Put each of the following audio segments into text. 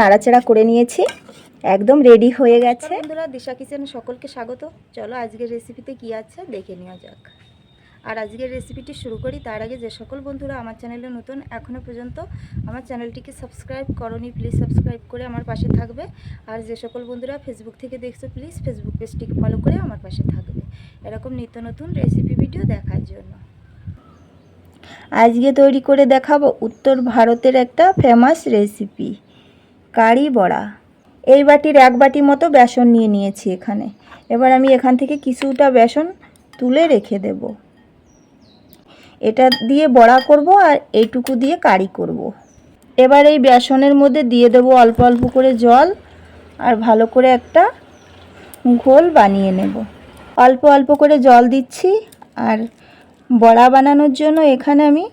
নাড়াচাড়া করে নিয়েছি। একদম রেডি হয়ে গেছে। বন্ধুরা দিশা কিচেন সকলকে স্বাগত। চলো আজকের রেসিপিতে কি আছে দেখে নেওয়া যাক। আর আজকের রেসিপিটি শুরু করি তার আগে যে সকল বন্ধুরা আমার চ্যানেলে নতুন এখনও পর্যন্ত আমার চ্যানেলটিকে সাবস্ক্রাইব করনি প্লিজ সাবস্ক্রাইব করে আমার পাশে থাকবে। আর যে সকল বন্ধুরা ফেসবুক থেকে দেখছ প্লিজ ফেসবুক পেজটিকে ফলো করে আমার পাশে থাকবে। এরকম নিত্য নতুন রেসিপি ভিডিও দেখার জন্য। আজকে তৈরি করে দেখাবো উত্তর ভারতের একটা ফেমাস রেসিপি কারি বড়া। এই বাটির এক বাটি মতো বেসন নিয়ে নিয়েছি এখানে। এবার আমি এখান থেকে কিছুটা বেসন তুলে রেখে দেব। এটা দিয়ে বড়া করব আর এইটুকু দিয়ে কারি করব। এবার এই বেসনের মধ্যে দিয়ে দেব অল্প অল্প করে জল আর ভালো করে একটা ঘোল বানিয়ে নেব। অল্প অল্প করে জল দিচ্ছি আর বড়া বানানোর জন্য এখানে আমি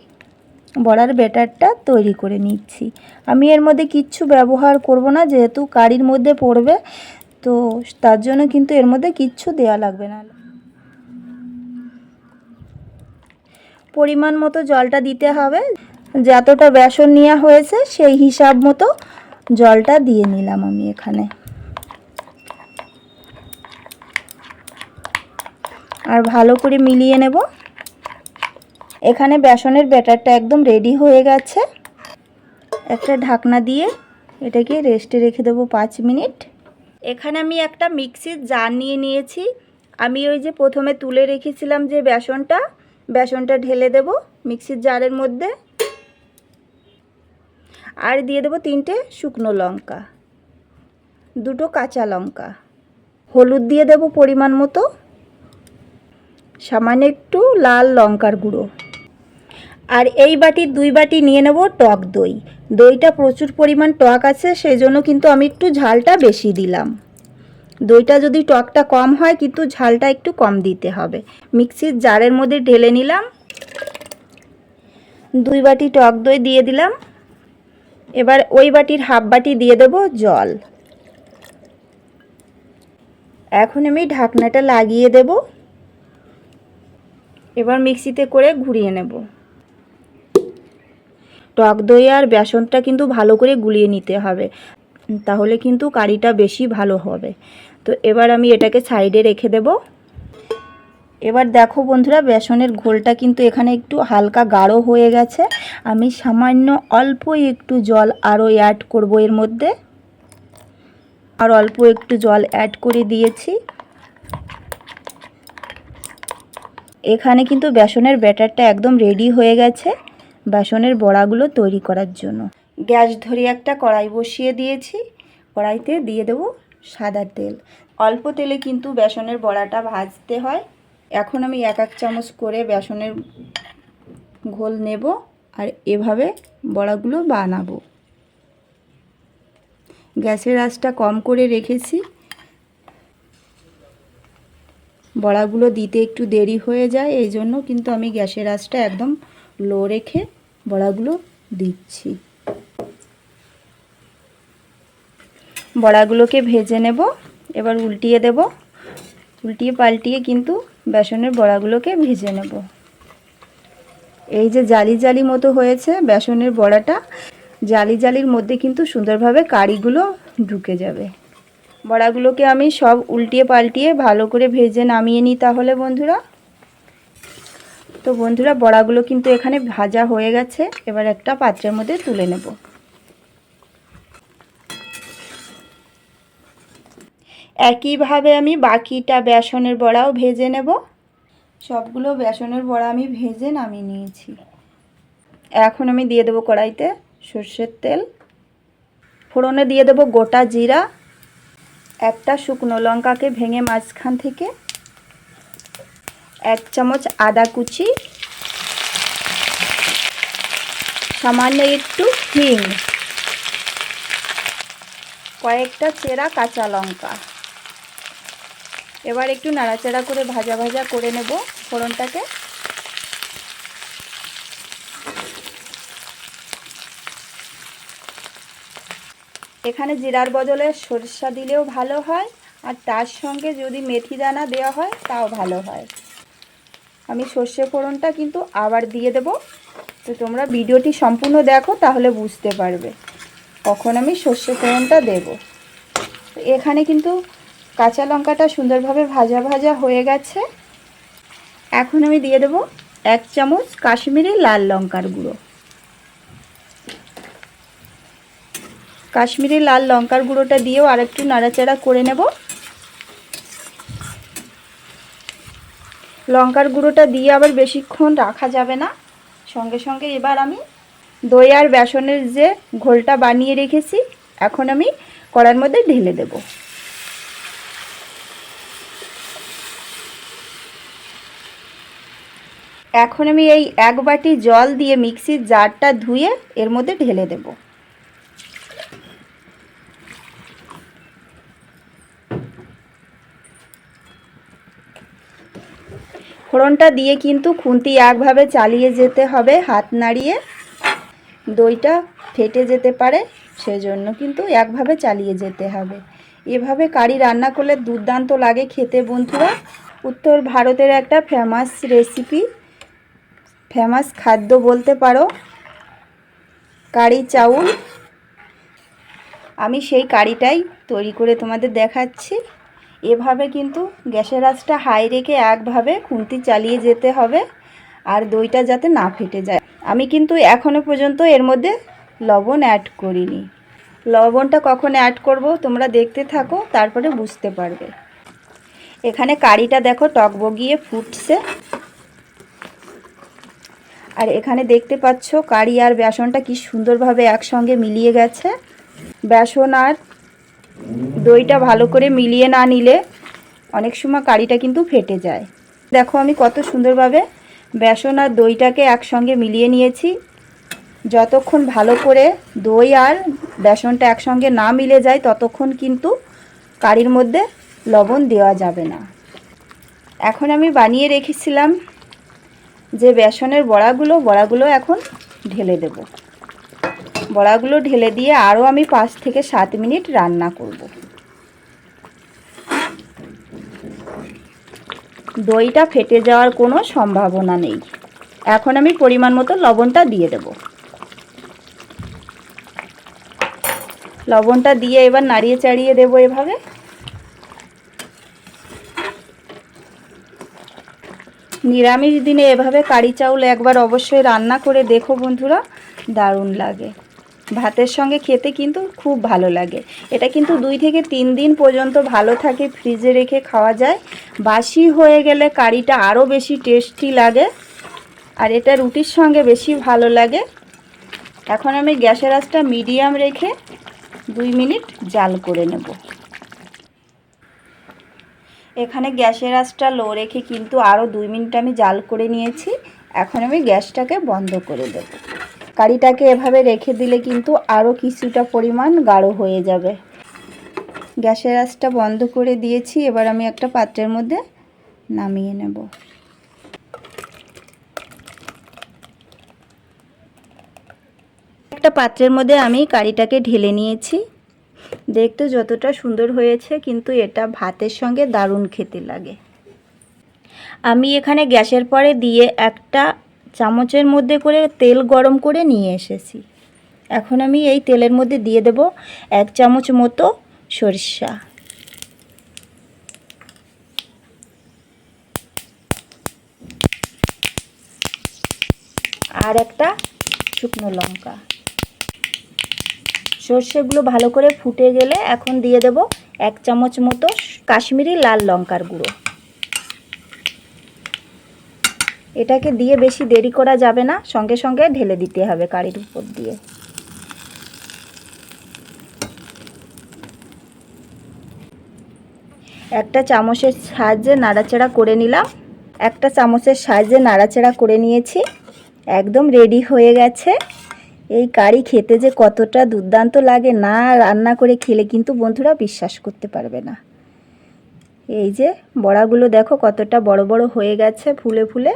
বড়ার ব্যাটারটা তৈরি করে নিচ্ছি। আমি এর মধ্যে কিচ্ছু ব্যবহার করব না, যেহেতু কারির মধ্যে পড়বে, তো তার জন্য কিন্তু এর মধ্যে কিচ্ছু দেওয়া লাগবে না। পরিমাণ মতো জলটা দিতে হবে। যতটা বেসন নেওয়া হয়েছে, সেই হিসাব মতো জলটা দিয়ে নিলাম আমি এখানে। আর ভালো করে মিলিয়ে নেব। এখানে বেসনের ব্যাটারটা একদম রেডি হয়ে গেছে। একটা ঢাকনা দিয়ে এটাকে রেস্টে রেখে দেবো পাঁচ মিনিট। এখানে আমি একটা মিক্সির জার নিয়ে নিয়েছি। আমি ওই যে প্রথমে তুলে রেখেছিলাম যে বেসনটা বেসনটা ঢেলে দেব মিক্সির জারের মধ্যে। আর দিয়ে দেবো তিনটে শুকনো লঙ্কা, দুটো কাঁচা লঙ্কা। হলুদ দিয়ে দেব পরিমাণ মতো। সামান্য একটু লাল লঙ্কার গুঁড়ো। আর এই বাটির দুই বাটি নিয়ে নেব টক দই। দইটা প্রচুর পরিমাণ টক আছে সেই জন্য কিন্তু আমি একটু ঝালটা বেশি দিলাম। দইটা যদি টকটা কম হয়, কিন্তু ঝালটা একটু কম দিতে হবে। মিক্সির জারের মধ্যে ঢেলে নিলাম। দুই বাটি টক দই দিয়ে দিলাম। এবার ওই বাটির হাফ বাটি দিয়ে দেব জল। এখন আমি ঢাকনাটা লাগিয়ে দেব। এবার মিক্সিতে করে ঘুরিয়ে নেব। টক দই আর বেসনটা কিন্তু ভালো করে গুলিয়ে নিতে হবে। তাহলে কিন্তু কারিটা বেশি ভালো হবে। তো এবার আমি এটাকে সাইডে রেখে দেব। এবার দেখো বন্ধুরা, বেসনের ঘোলটা কিন্তু এখানে একটু হালকা গাঢ় হয়ে গেছে। আমি সামান্য অল্প একটু জল আরও অ্যাড করব এর মধ্যে। আর অল্প একটু জল অ্যাড করে দিয়েছি। এখানে কিন্তু বেসনের ব্যাটারটা একদম রেডি হয়ে গেছে। বেসনের বড়াগুলো তৈরি করার জন্য। গ্যাস ধরে একটা কড়াই বসিয়ে দিয়েছি। কড়াইতে দিয়ে দেবো সাদা তেল। অল্প তেলে কিন্তু বেসনের বড়াটা ভাজতে হয়। এখন আমি এক এক চামচ করে বেসনের ঘোল নেব আর এভাবে বড়াগুলো বানাবো। গ্যাসের আঁচটা কম করে রেখেছি। বড়াগুলো দিতে একটু দেরি হয়ে যায়, এই জন্য কিন্তু আমি গ্যাসের আঁচটা একদম লো রেখে বড়াগুলো দিচ্ছি। বড়াগুলোকে ভেজে নেব, এবার উল্টিয়ে দেব। উল্টিয়ে পাল্টিয়ে কিন্তু বেসনের বড়াগুলোকে ভেজে নেব। এই যে জালি জালি মতো হয়েছে বেসনের বড়াটা, জালি জালির মধ্যে কিন্তু সুন্দরভাবে কারিগুলো ঢুকে যাবে। বড়াগুলোকে আমি সব উল্টিয়ে পাল্টিয়ে ভালো করে ভেজে নামিয়ে নিই তাহলে বন্ধুরা। তো বন্ধুরা, বড়াগুলো কিন্তু এখানে ভাজা হয়ে গেছে। এবার একটা পাত্রের মধ্যে তুলে নেব। একইভাবে আমি বাকিটা বেসনের বড়াও ভেজে নেব। সবগুলো বেসনের বড়া আমি ভেজে নামিয়ে নিয়েছি। এখন আমি দিয়ে দেবো কড়াইতে সর্ষের তেল। ফোড়নে দিয়ে দেবো গোটা জিরা। একটা শুকনো লঙ্কাকে ভেঙে মাঝখান থেকে এক চামচ আদা কুচি, সামান্য একটু হিং, কয়েকটা চেরা কাঁচা লঙ্কা। এবার একটু নাড়াচাড়া করে ভাজা ভাজা করে নেব ফোড়নটাকে। এখানে জিরার বদলে সরষা দিলেও ভালো হয়, আর তার সঙ্গে যদি মেথি দানা দেওয়া হয়, তাও ভালো হয়। আমি সর্ষে ফোড়নটা কিন্তু আবার দিয়ে দেব। তো তোমরা ভিডিওটি সম্পূর্ণ দেখো, তাহলে বুঝতে পারবে কখন আমি সর্ষে ফোড়নটা দেব। এখানে কিন্তু কাঁচা লঙ্কাটা সুন্দরভাবে ভাজা ভাজা হয়ে গেছে। এখন আমি দিয়ে দেব এক চামচ কাশ্মীরি লাল লঙ্কার গুঁড়ো। কাশ্মীরি লাল লঙ্কার গুঁড়োটা দিয়েও আরেকটু নাড়াচাড়া করে নেব। লঙ্কার গুঁড়োটা দিয়ে আবার বেশিক্ষণ রাখা যাবে না। সঙ্গে সঙ্গে এবার আমি দই আর বেসনের যে ঘোলটা বানিয়ে রেখেছি, এখন আমি কড়ার মধ্যে ঢেলে দেব। এখন আমি এই এক বাটি জল দিয়ে মিক্সির জারটা ধুয়ে এর মধ্যে ঢেলে দেব। ফোড়নটা দিয়ে কিন্তু খুন্তি একভাবে চালিয়ে যেতে হবে, হাত নাড়িয়ে। দইটা ফেটে যেতে পারে, সেজন্য কিন্তু একভাবে চালিয়ে যেতে হবে। এভাবে কারি রান্না করলে দুর্দান্ত লাগে খেতে বন্ধুরা। উত্তর ভারতের একটা ফেমাস রেসিপি ফেমাস খাদ্য বলতে পারো, কারি চাউল। আমি সেই কারিটাই তৈরি করে তোমাদের দেখাচ্ছি। এভাবে কিন্তু গ্যাসের আঁচটা হাই রেখে একভাবে খুন্তি চালিয়ে যেতে হবে আর দইটা যাতে না ফেটে যায়। আমি কিন্তু এখনও পর্যন্ত এর মধ্যে লবণ অ্যাড করিনি। লবণটা কখন অ্যাড করব তোমরা দেখতে থাকো, তারপরে বুঝতে পারবে। এখানে কারিটা দেখো টকবগিয়ে ফুটছে। আর এখানে দেখতে পাচ্ছ কারি আর বেসনটা কি সুন্দরভাবে একসঙ্গে মিলিয়ে গেছে। বেসন আর দইটা ভালো করে মিলিয়ে না নিলে অনেক সময় কারিটা কিন্তু ফেটে যায়। দেখো আমি কত সুন্দরভাবে বেসন আর দইটাকে একসঙ্গে মিলিয়ে নিয়েছি। যতক্ষণ ভালো করে দই আর বেসনটা একসঙ্গে না মিলে যায়, ততক্ষণ কিন্তু কারির মধ্যে লবণ দেওয়া যাবে না। এখন আমি বানিয়ে রেখেছিলাম যে বেসনের বড়াগুলো বড়াগুলো এখন ঢেলে দেব। বড়াগুলো ঢেলে দিয়ে আরও আমি পাঁচ থেকে সাত মিনিট রান্না করব। দইটা ফেটে যাওয়ার কোনো সম্ভাবনা নেই। এখন আমি পরিমাণ মতো লবণটা দিয়ে দেব। লবণটা দিয়ে এবার নাড়িয়ে চাড়িয়ে দেবো এভাবে। নিরামিষ দিনে এভাবে কারি চাউল একবার অবশ্যই রান্না করে দেখো বন্ধুরা, দারুণ লাগে। ভাতের সঙ্গে খেতে কিন্তু খুব ভালো লাগে। এটা কিন্তু দুই থেকে তিন দিন পর্যন্ত ভালো থাকে, ফ্রিজে রেখে খাওয়া যায়। বাসি হয়ে গেলে কারিটা আরও বেশি টেস্টি লাগে আর এটা রুটির সঙ্গে বেশি ভালো লাগে। এখন আমি গ্যাসের আঁচটা মিডিয়াম রেখে দুই মিনিট জাল করে নেব। এখানে গ্যাসের আঁচটা লো রেখে কিন্তু আরও দুই মিনিট আমি জাল করে নিয়েছি। এখন আমি গ্যাসটাকে বন্ধ করে দেব। কারিটাকে এভাবে রেখে দিলে কিন্তু আরও কিছুটা পরিমাণ গাঢ় হয়ে যাবে। গ্যাসের আঁচটা বন্ধ করে দিয়েছি, এবার আমি একটা পাত্রের মধ্যে নামিয়ে নেব। একটা পাত্রের মধ্যে আমি কারিটাকে ঢেলে নিয়েছি। দেখতে যতটা সুন্দর হয়েছে, কিন্তু এটা ভাতের সঙ্গে দারুণ খেতে লাগে। আমি এখানে গ্যাসের পরে দিয়ে একটা চামচের মধ্যে করে তেল গরম করে নিয়ে এসেছি। এখন আমি এই তেলের মধ্যে দিয়ে দেব এক চামচ মতো সরিষা। আর একটা শুকনো লঙ্কা। সর্ষেগুলো ভালো করে ফুটে গেলে এখন দিয়ে দেব এক চামচ মতো কাশ্মীরি লাল লঙ্কার গুঁড়ো। এটাকে দিয়ে বেশি দেরি করা যাবে না, সঙ্গে সঙ্গে ঢেলে দিতে হবে কারির উপর দিয়ে। একটা চামচের সাহায্যে নাড়াচাড়া করে নিলাম। একটা চামচের সাহায্যে নাড়াচাড়া করে নিয়েছি। একদম রেডি হয়ে গেছে। এই কারি খেতে যে কতটা দুর্দান্ত লাগে না রান্না করে খেলে কিন্তু বন্ধুরা বিশ্বাস করতে পারবে না। এই যে বড়াগুলো দেখো কতটা বড় বড় হয়ে গেছে ফুলে ফুলে।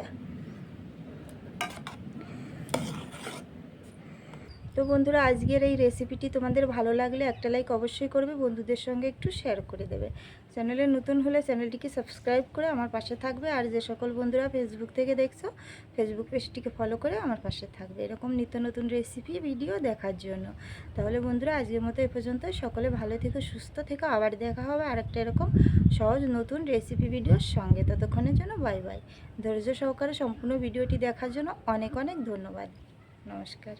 তো বন্ধুরা, আজকের এই রেসিপিটি তোমাদের ভালো লাগলে একটা লাইক অবশ্যই করবে, বন্ধুদের সঙ্গে একটু শেয়ার করে দেবে। চ্যানেলে নতুন হলে চ্যানেলটিকে সাবস্ক্রাইব করে আমার পাশে থাকবে, আর যে সকল বন্ধুরা ফেসবুক থেকে দেখছ ফেসবুক পেজটিকে ফলো করে আমার পাশে থাকবে। এরকম নিত্য নতুন রেসিপি ভিডিও দেখার জন্য। তাহলে বন্ধুরা, আজকের মতো এ পর্যন্ত। সকলে ভালো থেকে, সুস্থ থেকে। আবার দেখা হবে আরেকটা এরকম সহজ নতুন রেসিপি ভিডিওর সঙ্গে। ততক্ষণের জন্য বাই বাই ধৈর্য সহকারে সম্পূর্ণ ভিডিওটি দেখার জন্য অনেক অনেক ধন্যবাদ। নমস্কার।